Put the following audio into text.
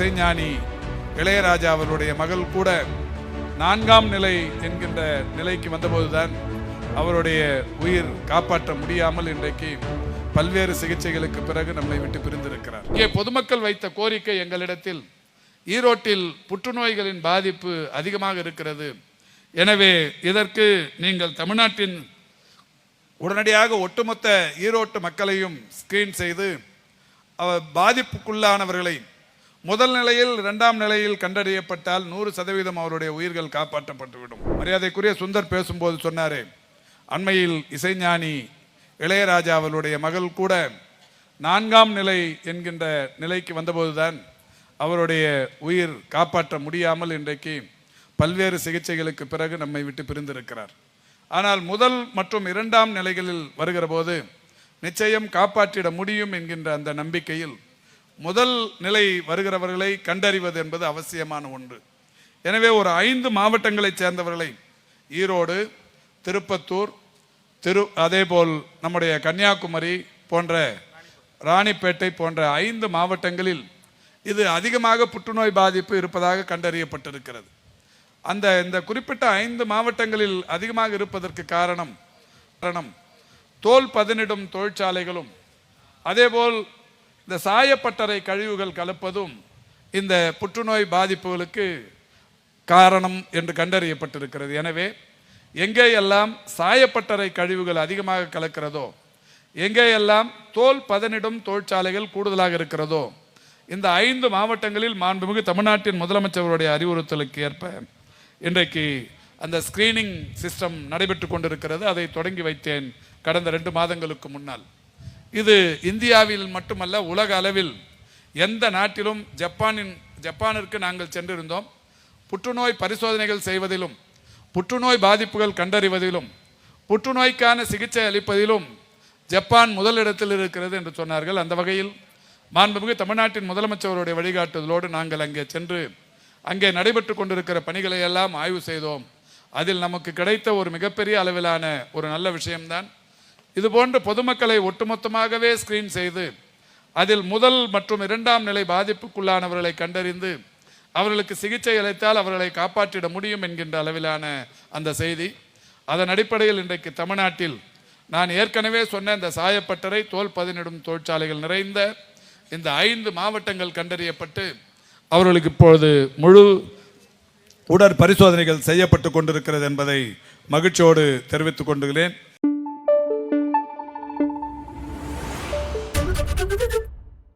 இசைஞானி இளையராஜா அவருடைய மகள் கூட நான்காம் நிலை என்கின்ற நிலைக்கு வந்தபோதுதான் அவருடைய உயிர் காப்பாற்ற முடியாமல் இன்றைக்கு பல்வேறு சிகிச்சைகளுக்கு பிறகு நம்மை விட்டு பிரிந்திருக்கிறார். இங்கே பொதுமக்கள் வைத்த கோரிக்கை எங்களிடத்தில் ஈரோட்டில் புற்றுநோய்களின் பாதிப்பு அதிகமாக இருக்கிறது. எனவே இதற்கு நீங்கள் தமிழ்நாட்டின் உடனடியாக ஒட்டுமொத்த ஈரோட்டு மக்களையும் ஸ்கிரீன் செய்து அவர் பாதிப்புக்குள்ளானவர்களை முதல் நிலையில் இரண்டாம் நிலையில் கண்டறியப்பட்டால் நூறு சதவீதம் அவருடைய உயிர்கள் காப்பாற்றப்பட்டுவிடும். மரியாதைக்குரிய சுந்தர் பேசும்போது சொன்னாரே அண்மையில் இசைஞானி இளையராஜா அவருடைய மகள் கூட நான்காம் நிலை என்கின்ற நிலைக்கு வந்தபோதுதான் அவருடைய உயிர் காப்பாற்ற முடியாமல் இன்றைக்கு பல்வேறு சிகிச்சைகளுக்கு பிறகு நம்மை விட்டு பிரிந்திருக்கிறார். ஆனால் முதல் மற்றும் இரண்டாம் நிலைகளில் வருகிற போது நிச்சயம் காப்பாற்றிட முடியும் என்கின்ற அந்த நம்பிக்கையில் முதல் நிலை வருகிறவர்களை கண்டறிவது என்பது அவசியமான ஒன்று. எனவே ஒரு ஐந்து மாவட்டங்களைச் சேர்ந்தவர்களை ஈரோடு திருப்பத்தூர் திரு அதேபோல் நம்முடைய கன்னியாகுமரி போன்ற ராணிப்பேட்டை போன்ற ஐந்து மாவட்டங்களில் இது அதிகமாக புற்றுநோய் பாதிப்பு இருப்பதாக கண்டறியப்பட்டிருக்கிறது. அந்த இந்த குறிப்பிட்ட ஐந்து மாவட்டங்களில் அதிகமாக இருப்பதற்கு காரணம் காரணம் தோல் பதனிடும் தொழிற்சாலைகளும் அதேபோல் இந்த சாயப்பட்டறை கழிவுகள் கலப்பதும் இந்த புற்றுநோய் பாதிப்புகளுக்கு காரணம் என்று கண்டறியப்பட்டிருக்கிறது. எனவே எங்கேயெல்லாம் சாயப்பட்டறை கழிவுகள் அதிகமாக கலக்கிறதோ எங்கேயெல்லாம் தோல் பதனிடும் தொழிற்சாலைகள் கூடுதலாக இருக்கிறதோ இந்த ஐந்து மாவட்டங்களில் மாண்புமிகு தமிழ்நாட்டின் முதலமைச்சருடைய அறிவுறுத்தலுக்கு ஏற்ப இன்றைக்கு அந்த ஸ்கிரீனிங் சிஸ்டம் நடைபெற்று கொண்டிருக்கிறது. அதை தொடங்கி வைத்தேன் கடந்த ரெண்டு மாதங்களுக்கு முன்னால். இது இந்தியாவில் மட்டுமல்ல உலக அளவில் எந்த நாட்டிலும் ஜப்பானின் ஜப்பானிற்கு நாங்கள் சென்றிருந்தோம். புற்றுநோய் பரிசோதனைகள் செய்வதிலும் புற்றுநோய் பாதிப்புகள் கண்டறிவதிலும் புற்றுநோய்க்கான சிகிச்சை அளிப்பதிலும் ஜப்பான் முதலிடத்தில் இருக்கிறது என்று சொன்னார்கள். அந்த வகையில் மாண்புமிகு தமிழ்நாட்டின் முதலமைச்சருடைய வழிகாட்டுதலோடு நாங்கள் அங்கே சென்று அங்கே நடைபெற்று கொண்டிருக்கிற பணிகளை எல்லாம் ஆய்வு செய்தோம். அதில் நமக்கு கிடைத்த ஒரு மிகப்பெரிய அளவிலான ஒரு நல்ல விஷயம்தான். இதுபோன்று பொதுமக்களை ஒட்டுமொத்தமாகவே ஸ்கிரீன் செய்து அதில் முதல் மற்றும் இரண்டாம் நிலை பாதிப்புக்குள்ளானவர்களை கண்டறிந்து அவர்களுக்கு சிகிச்சை அளித்தால் அவர்களை காப்பாற்றிட முடியும் என்கின்ற அளவிலான அந்த செய்தி. அதன் அடிப்படையில் இன்றைக்கு தமிழ்நாட்டில் நான் ஏற்கனவே சொன்ன இந்த சாயப்பட்டறை தோல் பதினிடும் தொழிற்சாலைகள் நிறைந்த இந்த ஐந்து மாவட்டங்கள் கண்டறியப்பட்டு அவர்களுக்கு இப்பொழுது முழு உடற் பரிசோதனைகள் செய்யப்பட்டு கொண்டிருக்கிறது என்பதை மகிழ்ச்சியோடு தெரிவித்துக் கொண்டுகிறேன்.